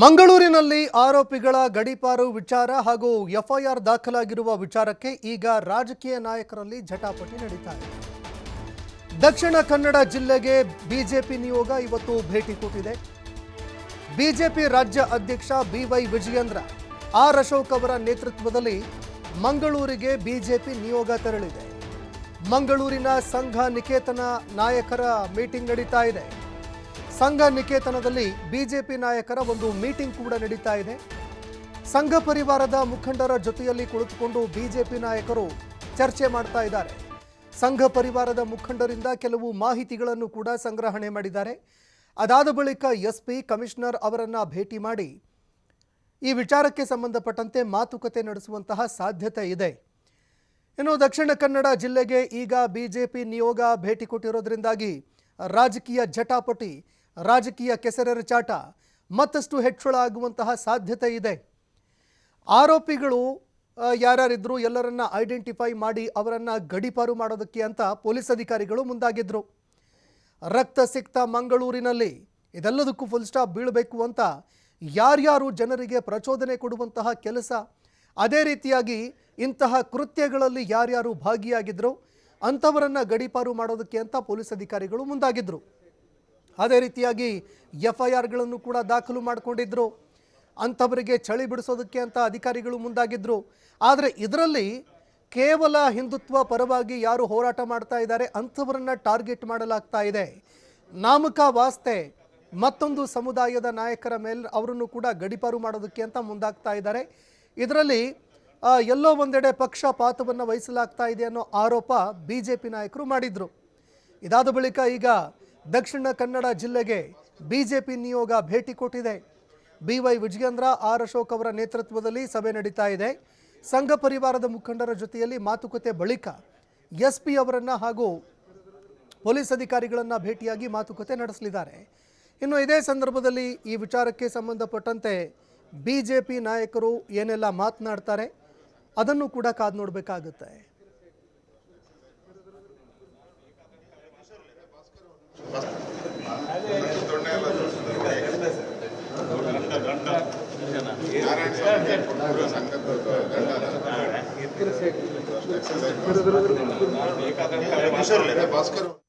ಮಂಗಳೂರಿನಲ್ಲಿ ಆರೋಪಿಗಳ ಗಡೀಪಾರು ವಿಚಾರ ಹಾಗೂ ಎಫ್ಐಆರ್ ದಾಖಲಾಗಿರುವ ವಿಚಾರಕ್ಕೆ ಈಗ ರಾಜಕೀಯ ನಾಯಕರಲ್ಲಿ ಜಟಾಪಟಿ ನಡೀತಾ ಇದೆ. ದಕ್ಷಿಣ ಕನ್ನಡ ಜಿಲ್ಲೆಗೆ ಬಿಜೆಪಿ ನಿಯೋಗ ಇವತ್ತು ಭೇಟಿ ಕೊಟ್ಟಿದೆ. ಬಿಜೆಪಿ ರಾಜ್ಯ ಅಧ್ಯಕ್ಷ ಬಿವೈ ವಿಜಯೇಂದ್ರ, ಆರ್ ಅಶೋಕ್ ಅವರ ನೇತೃತ್ವದಲ್ಲಿ ಮಂಗಳೂರಿಗೆ ಬಿಜೆಪಿ ನಿಯೋಗ ತೆರಳಿದೆ. ಮಂಗಳೂರಿನ ಸಂಘ ನಿಕೇತನ ನಾಯಕರ ಮೀಟಿಂಗ್ ನಡೀತಾ ಇದೆ. ಸಂಘ ನಿಕೇತನದಲ್ಲಿ ಬಿಜೆಪಿ ನಾಯಕರ ಒಂದು ಮೀಟಿಂಗ್ ಕೂಡ ನಡೀತಾ ಇದೆ. ಸಂಘ ಪರಿವಾರದ ಮುಖಂಡರ ಜೊತೆಯಲ್ಲಿ ಕುಳಿತುಕೊಂಡು ಬಿಜೆಪಿ ನಾಯಕರು ಚರ್ಚೆ ಮಾಡ್ತಾ ಇದ್ದಾರೆ. ಸಂಘ ಪರಿವಾರದ ಮುಖಂಡರಿಂದ ಕೆಲವು ಮಾಹಿತಿಗಳನ್ನು ಕೂಡ ಸಂಗ್ರಹಣೆ ಮಾಡಿದ್ದಾರೆ. ಅದಾದ ಬಳಿಕ ಎಸ್ಪಿ ಕಮಿಷನರ್ ಅವರನ್ನು ಭೇಟಿ ಮಾಡಿ ಈ ವಿಚಾರಕ್ಕೆ ಸಂಬಂಧಪಟ್ಟಂತೆ ಮಾತುಕತೆ ನಡೆಸುವಂತಹ ಸಾಧ್ಯತೆ ಇದೆ. ಇನ್ನು ದಕ್ಷಿಣ ಕನ್ನಡ ಜಿಲ್ಲೆಗೆ ಈಗ ಬಿಜೆಪಿ ನಿಯೋಗ ಭೇಟಿ ಕೊಟ್ಟಿರೋದ್ರಿಂದಾಗಿ ರಾಜಕೀಯ ಜಟಾಪಟಿ ರಾಜಕೀಯ ಕೆಸರೆರಚಾಟ, ಮತ್ತಷ್ಟು ಹೆಚ್ಚಳ ಆಗುವಂತಹ ಸಾಧ್ಯತೆ ಇದೆ. ಆರೋಪಿಗಳು ಯಾರ್ಯಾರಿದ್ರು ಎಲ್ಲರನ್ನ ಐಡೆಂಟಿಫೈ ಮಾಡಿ ಅವರನ್ನ ಗಡಿಪಾರು ಮಾಡೋದಕ್ಕೆ ಅಂತ ಪೊಲೀಸ್ ಅಧಿಕಾರಿಗಳು ಮುಂದಾಗಿದ್ರು. ರಕ್ತ ಸಿಕ್ತ ಮಂಗಳೂರಿನಲ್ಲಿ ಇದೆಲ್ಲದಕ್ಕೂ ಫುಲ್ ಸ್ಟಾಪ್ ಬೀಳಬೇಕು ಅಂತ ಯಾರ್ಯಾರು ಜನರಿಗೆ ಪ್ರಚೋದನೆ ಕೊಡುವಂತಹ ಕೆಲಸ, ಅದೇ ರೀತಿಯಾಗಿ ಇಂತಹ ಕೃತ್ಯಗಳಲ್ಲಿ ಯಾರ್ಯಾರು ಭಾಗಿಯಾಗಿದ್ರು, ಅಂಥವರನ್ನ ಗಡಿಪಾರು ಮಾಡೋದಕ್ಕೆ ಅಂತ ಪೊಲೀಸ್ ಅಧಿಕಾರಿಗಳು ಮುಂದಾಗಿದ್ರು. ಅದೇ ರೀತಿಯಾಗಿ ಎಫ್ ಐ ಆರ್ಗಳನ್ನು ಕೂಡ ದಾಖಲು ಮಾಡಿಕೊಂಡಿದ್ದರು ಅಂಥವರಿಗೆ ಚಳಿ ಬಿಡಿಸೋದಕ್ಕೆ ಅಂತ ಅಧಿಕಾರಿಗಳು ಮುಂದಾಗಿದ್ರು. ಆದರೆ ಇದರಲ್ಲಿ ಕೇವಲ ಹಿಂದುತ್ವ ಪರವಾಗಿ ಯಾರು ಹೋರಾಟ ಮಾಡ್ತಾ ಇದ್ದಾರೆ ಅಂಥವರನ್ನ ಟಾರ್ಗೆಟ್ ಮಾಡಲಾಗ್ತಾ ಇದೆ. ನಾಮಕ ವಾಸ್ತೆ ಮತ್ತೊಂದು ಸಮುದಾಯದ ನಾಯಕರ ಮೇಲೆ ಅವರನ್ನು ಕೂಡ ಗಡಿಪಾರು ಮಾಡೋದಕ್ಕೆ ಅಂತ ಮುಂದಾಗ್ತಾ ಇದ್ದಾರೆ. ಇದರಲ್ಲಿ ಎಲ್ಲೋ ಒಂದೆಡೆ ಪಕ್ಷಪಾತವನ್ನು ವಹಿಸಲಾಗ್ತಾ ಇದೆ ಅನ್ನೋ ಆರೋಪ ಬಿ ಜೆ ಪಿ ನಾಯಕರು ಮಾಡಿದ್ರು. ಇದಾದ ಬಳಿಕ ಈಗ ದಕ್ಷಿಣ ಕನ್ನಡ ಜಿಲ್ಲೆಗೆ ಬಿಜೆಪಿ ನಿಯೋಗ ಭೇಟಿ ಕೊಟ್ಟಿದೆ. B Y Vijayendra, R Ashok ಅವರ ನೇತೃತ್ವದಲ್ಲಿ ಸಭೆ ನಡೀತಾ ಇದೆ. ಸಂಘ ಪರಿವಾರದ ಮುಖಂಡರ ಜೊತೆಯಲ್ಲಿ ಮಾತುಕತೆ ಬಳಿಕ ಎಸ್ ಪಿ ಅವರನ್ನು ಹಾಗೂ ಪೊಲೀಸ್ ಅಧಿಕಾರಿಗಳನ್ನು ಭೇಟಿಯಾಗಿ ಮಾತುಕತೆ ನಡೆಸಲಿದ್ದಾರೆ. ಇನ್ನು ಇದೇ ಸಂದರ್ಭದಲ್ಲಿ ಈ ವಿಚಾರಕ್ಕೆ ಸಂಬಂಧಪಟ್ಟಂತೆ ಬಿ ಜೆ ಪಿ ನಾಯಕರು ಏನೆಲ್ಲ ಮಾತನಾಡ್ತಾರೆ ಅದನ್ನು ಕೂಡ ಕಾದು ನೋಡಬೇಕಾಗುತ್ತೆ. भास्कर